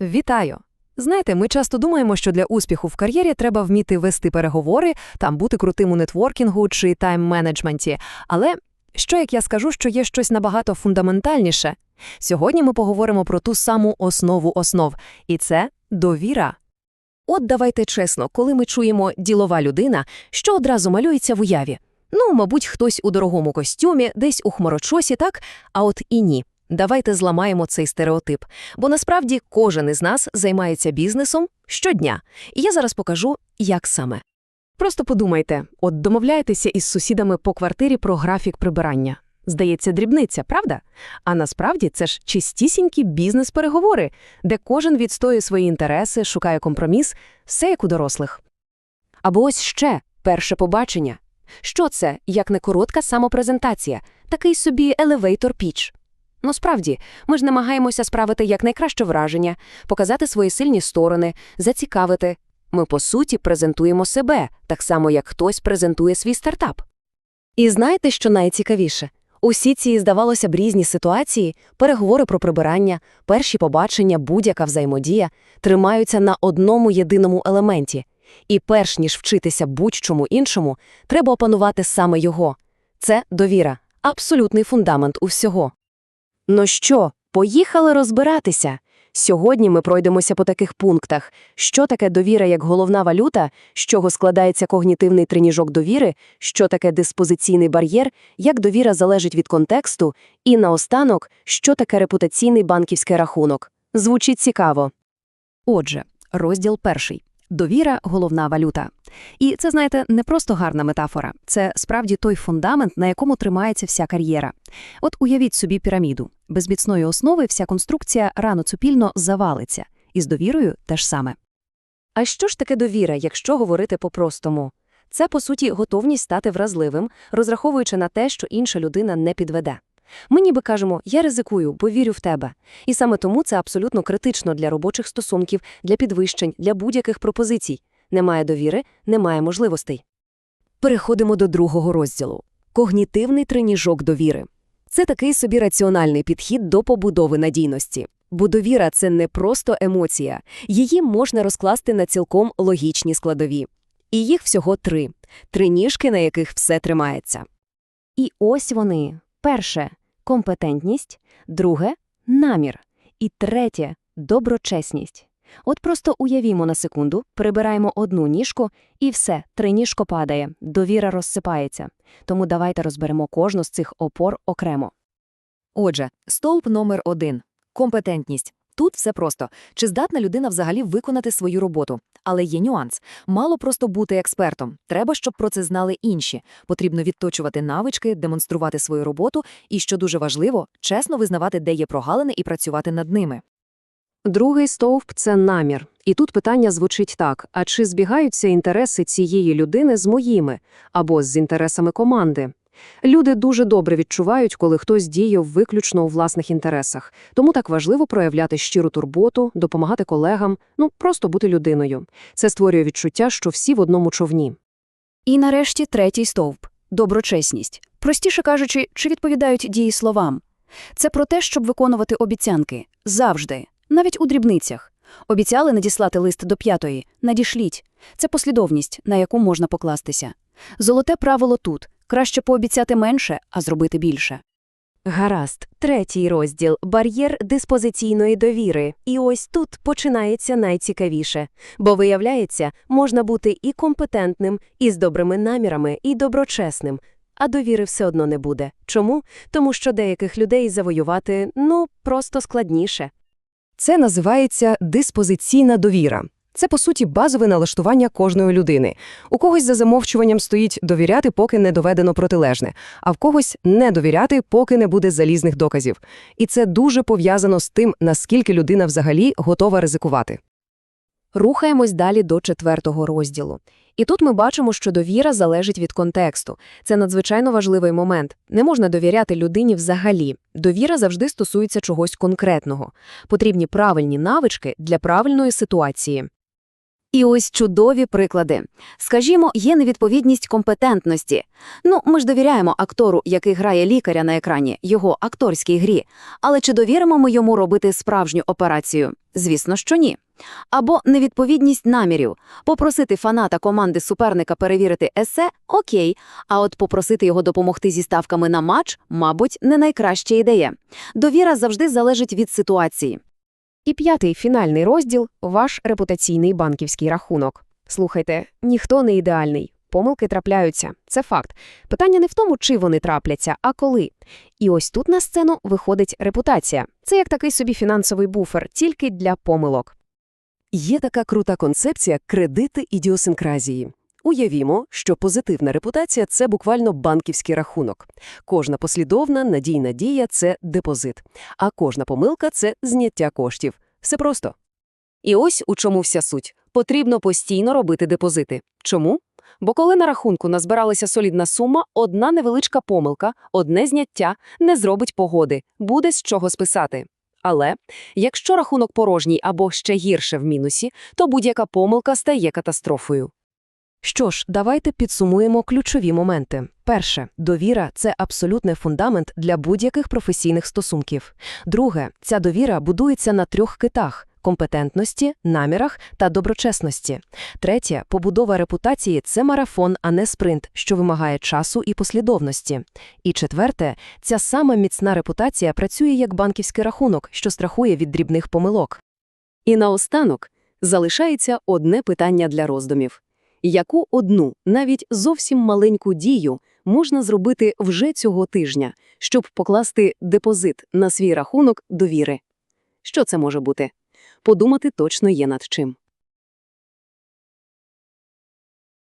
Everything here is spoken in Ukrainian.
Вітаю! Знаєте, ми часто думаємо, що для успіху в кар'єрі треба вміти вести переговори, там бути крутим у нетворкінгу чи тайм-менеджменті. Але що як я скажу, що є щось набагато фундаментальніше? Сьогодні ми поговоримо про ту саму основу основ, і це довіра. От давайте чесно, коли ми чуємо «ділова людина», що одразу малюється в уяві? Ну, мабуть, хтось у дорогому костюмі, десь у хмарочосі, так? А от і ні. Давайте зламаємо цей стереотип. Бо насправді кожен із нас займається бізнесом щодня. І я зараз покажу, як саме. Просто подумайте, от домовляєтеся із сусідами по квартирі про графік прибирання. Здається, дрібниця, правда? А насправді це ж чистісінькі бізнес-переговори, де кожен відстоює свої інтереси, шукає компроміс, все як у дорослих. Або ось ще перше побачення. Що це, як не коротка самопрезентація, такий собі елевейтор піч. Ну, справді, ми ж намагаємося справити якнайкраще враження, показати свої сильні сторони, зацікавити. Ми, по суті, презентуємо себе, так само, як хтось презентує свій стартап. І знаєте, що найцікавіше? Усі ці, здавалося б, різні ситуації, переговори про прибирання, перші побачення, будь-яка взаємодія тримаються на одному єдиному елементі. І перш ніж вчитися будь-чому іншому, треба опанувати саме його. Це довіра, абсолютний фундамент усього. Ну що, поїхали розбиратися? Сьогодні ми пройдемося по таких пунктах. Що таке довіра як головна валюта, з чого складається когнітивний тренажок довіри, що таке диспозиційний бар'єр, як довіра залежить від контексту, і наостанок, що таке репутаційний банківський рахунок. Звучить цікаво. Отже, розділ перший. Довіра – головна валюта. І це, знаєте, не просто гарна метафора. Це справді той фундамент, на якому тримається вся кар'єра. От уявіть собі піраміду. Без міцної основи вся конструкція рано-цупільно завалиться. І з довірою теж саме. А що ж таке довіра, якщо говорити по-простому? Це, по суті, готовність стати вразливим, розраховуючи на те, що інша людина не підведе. Ми ніби кажемо «я ризикую, бо вірю в тебе». І саме тому це абсолютно критично для робочих стосунків, для підвищень, для будь-яких пропозицій. Немає довіри, немає можливостей. Переходимо до другого розділу. Когнітивний тренажок довіри. Це такий собі раціональний підхід до побудови надійності. Бо довіра – це не просто емоція. Її можна розкласти на цілком логічні складові. І їх всього три. Три ніжки, на яких все тримається. І ось вони. Перше – компетентність, друге – намір, і третє – доброчесність. От просто уявімо на секунду, прибираємо одну ніжку, і все, триніжко падає, довіра розсипається. Тому давайте розберемо кожну з цих опор окремо. Отже, стовп номер один – компетентність. Тут все просто. Чи здатна людина взагалі виконати свою роботу? Але є нюанс. Мало просто бути експертом. Треба, щоб про це знали інші. Потрібно відточувати навички, демонструвати свою роботу і, що дуже важливо, чесно визнавати, де є прогалини і працювати над ними. Другий стовп – це намір. І тут питання звучить так, а чи збігаються інтереси цієї людини з моїми або з інтересами команди? Люди дуже добре відчувають, коли хтось діє виключно у власних інтересах. Тому так важливо проявляти щиру турботу, допомагати колегам, ну просто бути людиною. Це створює відчуття, що всі в одному човні. І нарешті третій стовп – доброчесність. Простіше кажучи, чи відповідають дії словам. Це про те, щоб виконувати обіцянки. Завжди. Навіть у дрібницях. Обіцяли надіслати лист до п'ятої. Надішліть. Це послідовність, на яку можна покластися. Золоте правило тут. Краще пообіцяти менше, а зробити більше. Гаразд, третій розділ – бар'єр диспозиційної довіри. І ось тут починається найцікавіше. Бо, виявляється, можна бути і компетентним, і з добрими намірами, і доброчесним. А довіри все одно не буде. Чому? Тому що деяких людей завоювати, ну, просто складніше. Це називається диспозиційна довіра. Це, по суті, базове налаштування кожної людини. У когось за замовчуванням стоїть довіряти, поки не доведено протилежне, а в когось не довіряти, поки не буде залізних доказів. І це дуже пов'язано з тим, наскільки людина взагалі готова ризикувати. Рухаємось далі до четвертого розділу. І тут ми бачимо, що довіра залежить від контексту. Це надзвичайно важливий момент. Не можна довіряти людині взагалі. Довіра завжди стосується чогось конкретного. Потрібні правильні навички для правильної ситуації. І ось чудові приклади. Скажімо, є невідповідність компетентності. Ну, ми ж довіряємо актору, який грає лікаря на екрані, його акторській грі. Але чи довіримо ми йому робити справжню операцію? Звісно, що ні. Або невідповідність намірів. Попросити фаната команди суперника перевірити есе – окей, а от попросити його допомогти зі ставками на матч – мабуть, не найкраща ідея. Довіра завжди залежить від ситуації. І п'ятий фінальний розділ – ваш репутаційний банківський рахунок. Слухайте, ніхто не ідеальний. Помилки трапляються. Це факт. Питання не в тому, чи вони трапляться, а коли. І ось тут на сцену виходить репутація. Це як такий собі фінансовий буфер, тільки для помилок. Є така крута концепція кредити ідіосинкразії. Уявімо, що позитивна репутація – це буквально банківський рахунок. Кожна послідовна, надійна дія – це депозит, а кожна помилка – це зняття коштів. Все просто. І ось у чому вся суть. Потрібно постійно робити депозити. Чому? Бо коли на рахунку назбиралася солідна сума, одна невеличка помилка, одне зняття не зробить погоди, буде з чого списати. Але якщо рахунок порожній або ще гірше в мінусі, то будь-яка помилка стає катастрофою. Що ж, давайте підсумуємо ключові моменти. Перше, довіра це абсолютний фундамент для будь-яких професійних стосунків. Друге, ця довіра будується на трьох китах: компетентності, намірах та доброчесності. Третє, побудова репутації це марафон, а не спринт, що вимагає часу і послідовності. І четверте, ця сама міцна репутація працює як банківський рахунок, що страхує від дрібних помилок. І наостанок залишається одне питання для роздумів. Яку одну, навіть зовсім маленьку дію можна зробити вже цього тижня, щоб покласти депозит на свій рахунок довіри? Що це може бути? Подумати точно є над чим.